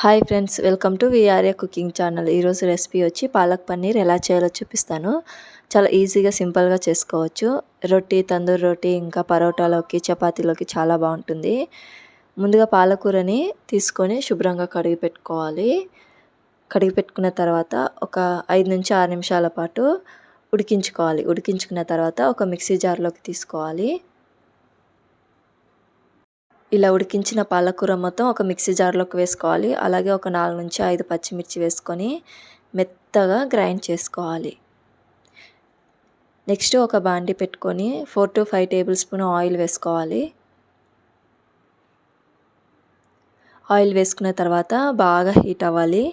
Hi friends welcome to VRA cooking channel. ఈరోజు recipe వచ్చి పాలక్ పన్నీర్ ఎలా చేయాలో చూపిస్తాను. చాలా ఈజీగా సింపుల్గా చేసుకోవచ్చు. రొట్టి తందూరి రొట్టి ఇంకా పరోటాలోకి చపాతీలోకి చాలా బాగుంటుంది. ముందుగా పాలకూరని తీసుకొని శుభ్రంగా కడిగి పెట్టుకోవాలి. కడిగి పెట్టుకున్న తర్వాత ఒక ఐదు నుంచి ఆరు నిమిషాల పాటు ఉడికించుకోవాలి. ఉడికించుకున్న తర్వాత ఒక మిక్సీ జార్లోకి తీసుకోవాలి. ఇలా ఉడికించిన పాలకూర మొత్తం ఒక మిక్సీ జార్లోకి వేసుకోవాలి. అలాగే ఒక నాలుగు నుంచి ఐదు పచ్చిమిర్చి వేసుకొని మెత్తగా గ్రైండ్ చేసుకోవాలి. నెక్స్ట్ ఒక బాండి పెట్టుకొని four to five tablespoon oil వేసుకోవాలి. ఆయిల్ వేసుకున్న తర్వాత బాగా హీట్ అవ్వాలి.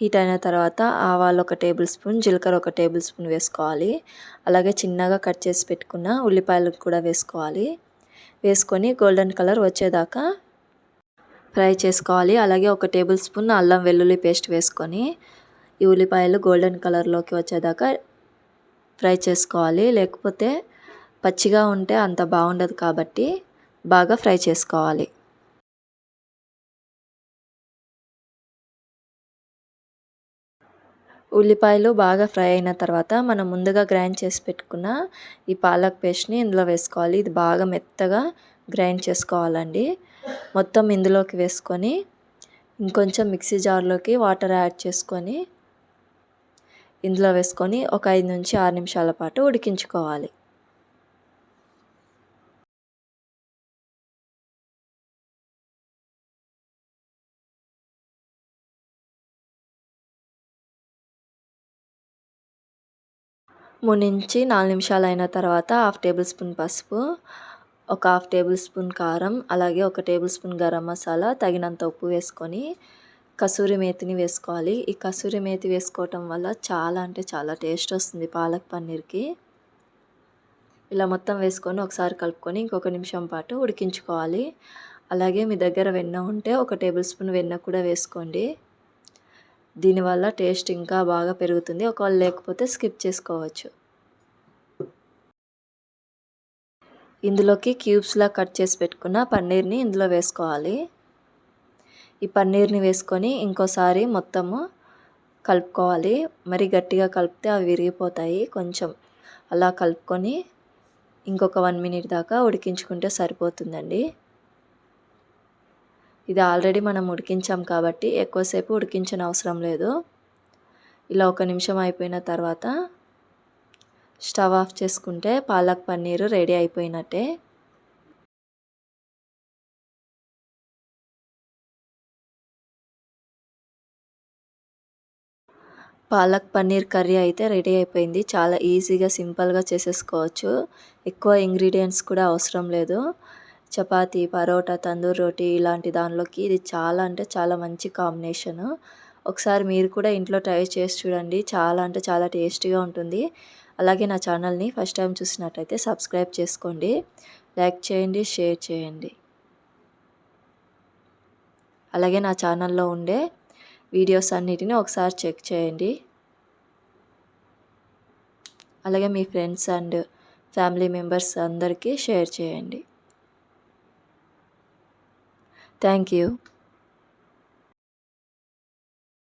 హీట్ అయిన తర్వాత ఆవాలు ఒక టేబుల్ స్పూన్ జీలకర్ర ఒక టేబుల్ స్పూన్ వేసుకోవాలి. అలాగే చిన్నగా కట్ చేసి పెట్టుకున్న ఉల్లిపాయలు కూడా వేసుకోవాలి. వేసుకొని గోల్డెన్ కలర్ వచ్చేదాకా ఫ్రై చేసుకోవాలి. అలాగే ఒక టేబుల్ స్పూన్ అల్లం వెల్లుల్లి పేస్ట్ వేసుకొని ఈ ఉల్లిపాయలు గోల్డెన్ కలర్లోకి వచ్చేదాకా ఫ్రై చేసుకోవాలి. లేకపోతే పచ్చిగా ఉంటే అంత బాగుండదు కాబట్టి బాగా ఫ్రై చేసుకోవాలి. ఉల్లిపాయలు బాగా ఫ్రై అయిన తర్వాత మనం ముందుగా గ్రైండ్ చేసి పెట్టుకున్న ఈ పాలక్ పేస్ట్ని ఇందులో వేసుకోవాలి. ఇది బాగా మెత్తగా గ్రైండ్ చేసుకోవాలండి. మొత్తం ఇందులోకి వేసుకొని ఇంకొంచెం మిక్సీ జార్లోకి వాటర్ యాడ్ చేసుకొని ఇందులో వేసుకొని ఒక ఐదు నుంచి ఆరు నిమిషాల పాటు ఉడికించుకోవాలి. మూడు నుంచి నాలుగు నిమిషాలు అయిన తర్వాత హాఫ్ టేబుల్ స్పూన్ పసుపు ఒక హాఫ్ టేబుల్ స్పూన్ కారం అలాగే ఒక టేబుల్ స్పూన్ గరం మసాలా తగినంత ఉప్పు వేసుకొని కసూరి మేతిని వేసుకోవాలి. ఈ కసూరి మేతి వేసుకోవటం వల్ల చాలా అంటే చాలా టేస్ట్ వస్తుంది పాలక్ పన్నీర్కి. ఇలా మొత్తం వేసుకొని ఒకసారి కలుపుకొని ఇంకొక నిమిషం పాటు ఉడికించుకోవాలి. అలాగే మీ దగ్గర వెన్న ఉంటే ఒక టేబుల్ స్పూన్ వెన్న కూడా వేసుకోండి. దీనివల్ల టేస్ట్ ఇంకా బాగా పెరుగుతుంది. ఒకవేళ లేకపోతే స్కిప్ చేసుకోవచ్చు. ఇందులోకి క్యూబ్స్లా కట్ చేసి పెట్టుకున్న పన్నీర్ని ఇందులో వేసుకోవాలి. ఈ పన్నీర్ని వేసుకొని ఇంకోసారి మొత్తము కలుపుకోవాలి. మరి గట్టిగా కలిపితే అవి విరిగిపోతాయి కొంచెం. అలా కలుపుకొని ఇంకొక వన్ మినిట్ దాకా ఉడికించుకుంటే సరిపోతుందండి. ఇది ఆల్రెడీ మనం ఉడికించాం కాబట్టి ఎక్కువసేపు ఉడికించిన అవసరం లేదు. ఇలా ఒక నిమిషం అయిపోయిన తర్వాత స్టవ్ ఆఫ్ చేసుకుంటే పాలక్ పన్నీర్ రెడీ అయిపోయినట్టే. పాలక్ పన్నీర్ కర్రీ అయితే రెడీ అయిపోయింది. చాలా ఈజీగా సింపుల్గా చేసేసుకోవచ్చు. ఎక్కువ ఇంగ్రీడియంట్స్ కూడా అవసరం లేదు. చపాతీ పరోటా తందూరి రోటీ ఇలాంటి దానిలోకి ఇది చాలా అంటే చాలా మంచి కాంబినేషను. ఒకసారి మీరు కూడా ఇంట్లో ట్రై చేసి చూడండి. చాలా అంటే చాలా టేస్టీగా ఉంటుంది. అలాగే నా ఛానల్ని ఫస్ట్ టైం చూసినట్టయితే సబ్స్క్రైబ్ చేసుకోండి. లైక్ చేయండి షేర్ చేయండి. అలాగే నా ఛానల్లో ఉండే వీడియోస్ అన్నిటిని ఒకసారి చెక్ చేయండి. అలాగే మీ ఫ్రెండ్స్ అండ్ ఫ్యామిలీ మెంబర్స్ అందరికీ షేర్ చేయండి. Thank you.